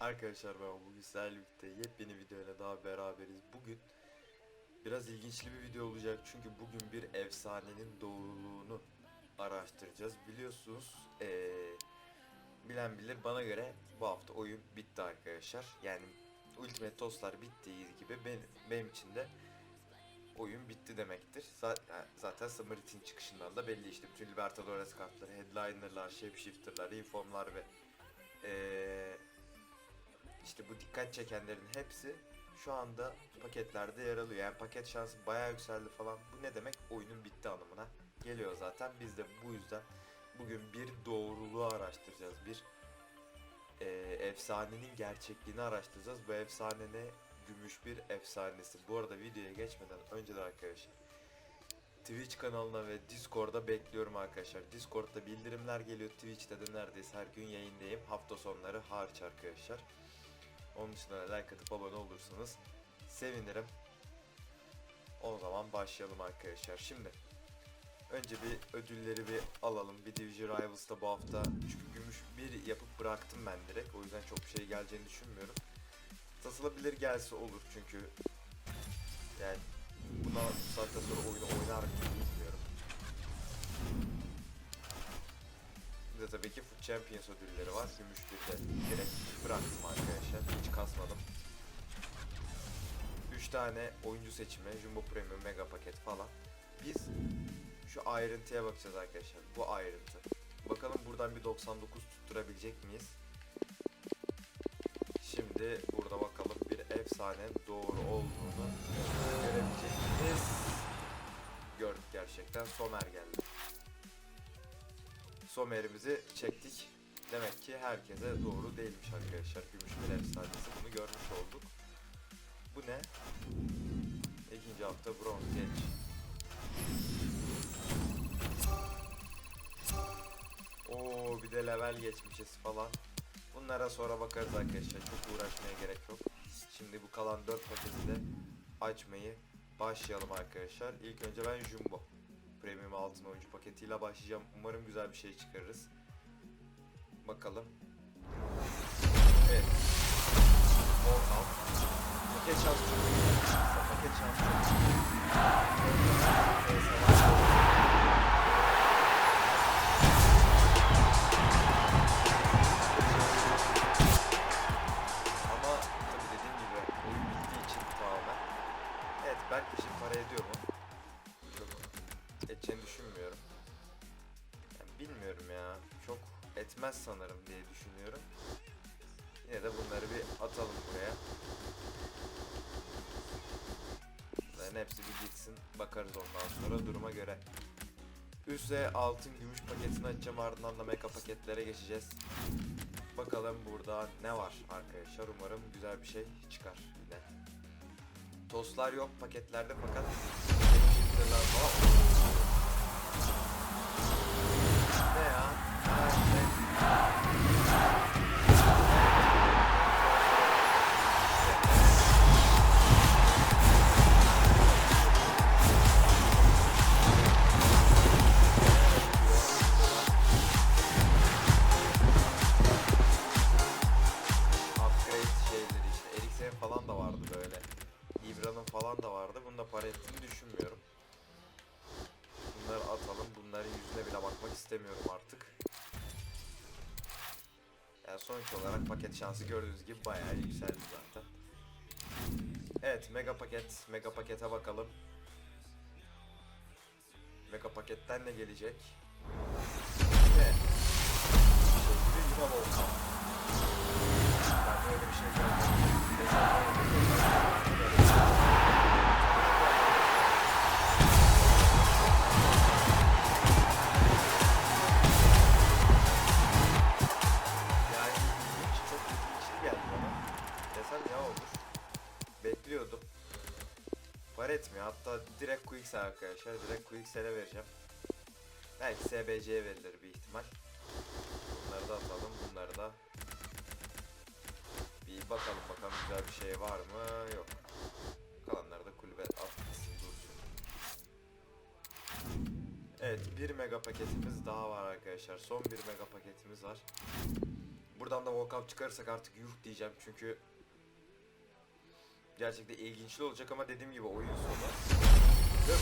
Arkadaşlar ben bugün birlikte yepyeni videoyla daha beraberiz. Bugün biraz ilginçli bir video olacak çünkü bugün bir efsanenin doğruluğunu araştıracağız. Biliyorsunuz eee, bilen bilir bana göre bu hafta oyun bitti arkadaşlar. Yani Ultimate Toast'lar bittiği gibi benim, benim için de oyun bitti demektir. Zaten, zaten Summer'in çıkışından da belli işte bütün Libertadores kartları, headliner'lar, shapeshifter'lar, informlar ve eee işte bu dikkat çekenlerin hepsi şu anda paketlerde yer alıyor. Yani paket şansı bayağı yükseldi falan. Bu ne demek? Oyunun bitti anlamına geliyor zaten. Biz de bu yüzden bugün bir doğruluğu araştıracağız. Bir eee, efsanenin gerçekliğini araştıracağız. Bu efsane ne? Gümüş bir efsanesi. Bu arada videoya geçmeden önce de arkadaşlar Twitch kanalına ve Discord'a bekliyorum arkadaşlar. Discord'da bildirimler geliyor. Twitch'te de neredeyse her gün yayındayım. Hafta sonları hariç arkadaşlar. Onun dışında da like atıp abone olursanız sevinirim. O zaman başlayalım arkadaşlar. Şimdi önce bir ödülleri bir alalım. Bir Division Rivals'ta bu hafta çünkü gümüş bir yapıp bıraktım ben direkt. O yüzden çok bir şey geleceğini düşünmüyorum. Satılabilir gelse olur çünkü yani buna bu saatten sonra oyunu oynar mıyım Champions ödülleri var. Gümüş bir de direkt bıraktım arkadaşlar. Hiç kasmadım. 3 tane oyuncu seçimi, Jumbo Premium, Mega Paket falan. Biz şu ayrıntıya bakacağız arkadaşlar. Bu ayrıntı. Bakalım buradan bir 99 tutturabilecek miyiz? Şimdi burada bakalım bir efsane doğru olduğunu görebilecek miyiz? Gördük gerçekten. Somer geldi. Somer'imizi çektik. Demek ki herkese doğru değilmiş arkadaşlar. Gümüş bir efsanesi. Bunu görmüş olduk. Bu ne? İkinci hafta bronz genç. Oo bir de level geçmişiz falan. Bunlara sonra bakarız arkadaşlar. Çok uğraşmaya gerek yok. Şimdi bu kalan 4 paketi de açmayı başlayalım arkadaşlar. İlk önce ben Jumbo. Premium altın oyuncu paketiyle başlayacağım. Umarım güzel bir şey çıkarırız. Bakalım. Evet. Paket şansı. Paket şansı. Etmez sanırım diye düşünüyorum. Yine de bunları bir atalım buraya. Bunların hepsi bir gitsin. Bakarız ondan sonra duruma göre. Üste altın gümüş paketini açacağım ardından da mega paketlere geçeceğiz. Bakalım burada ne var arkadaşlar. Umarım güzel bir şey çıkar yine. Tostlar yok paketlerde fakat falan da vardı böyle. İbra'nın falan da vardı. Bunu da para ettiğini düşünmüyorum. Bunları atalım. Bunların yüzüne bile bakmak istemiyorum artık. Yani sonuç olarak paket şansı gördüğünüz gibi bayağı yükseldi zaten. Evet mega paket. Mega pakete bakalım. Mega paketten ne gelecek? Ne? Sevgili yine Bekliyordum. Var etmiyor. Hatta direkt Quicksell arkadaşlar. Direkt Quicksell'e vereceğim. Belki SBC'ye verilir bir ihtimal. Bunları da atalım. Bunları da şey var mı? Yok. Kalanları da kulübe atmasın dursun. Evet bir mega paketimiz daha var arkadaşlar. Son bir mega paketimiz var. Buradan da walkout çıkarırsak artık yuh diyeceğim çünkü gerçekten ilginçli olacak ama dediğim gibi oyun sonu. Yok,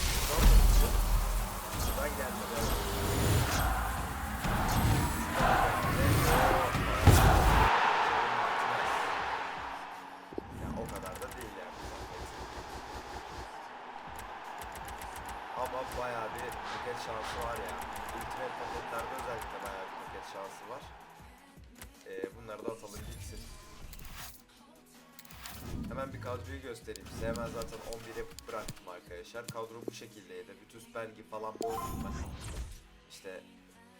Ama bayağı bir paket şansı var ya. Ultimate paketlerde özellikle bayağı bir paket şansı var. Ee, bunları da atalım gitsin. Hemen bir kadroyu göstereyim size. Hemen zaten 11'e bıraktım arkadaşlar. Kadro bu şekildeydi. Bütün Spelgi falan ben. İşte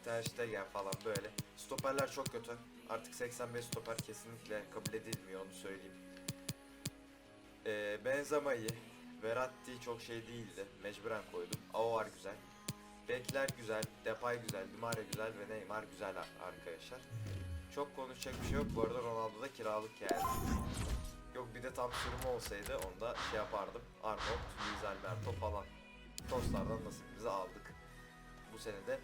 Ter Stegen falan böyle. Stoperler çok kötü. Artık 85 stoper kesinlikle kabul edilmiyor onu söyleyeyim. Ee, Benzema. Verratti çok şey değildi. Mecburen koydum. Aouar güzel. Bekler güzel. Depay güzel. Dimare güzel ve Neymar güzel ar- arkadaşlar. Çok konuşacak bir şey yok. Bu arada Ronaldo da kiralık yani. Yok bir de tam sürümü olsaydı onda şey yapardım. Arnold, Luis Alberto falan. Tostlardan nasibimizi aldık. Bu sene de.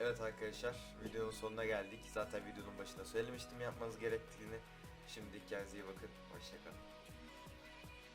Evet arkadaşlar videonun sonuna geldik. Zaten videonun başında söylemiştim yapmanız gerektiğini. Şimdi kendinize iyi bakın. Hoşçakalın.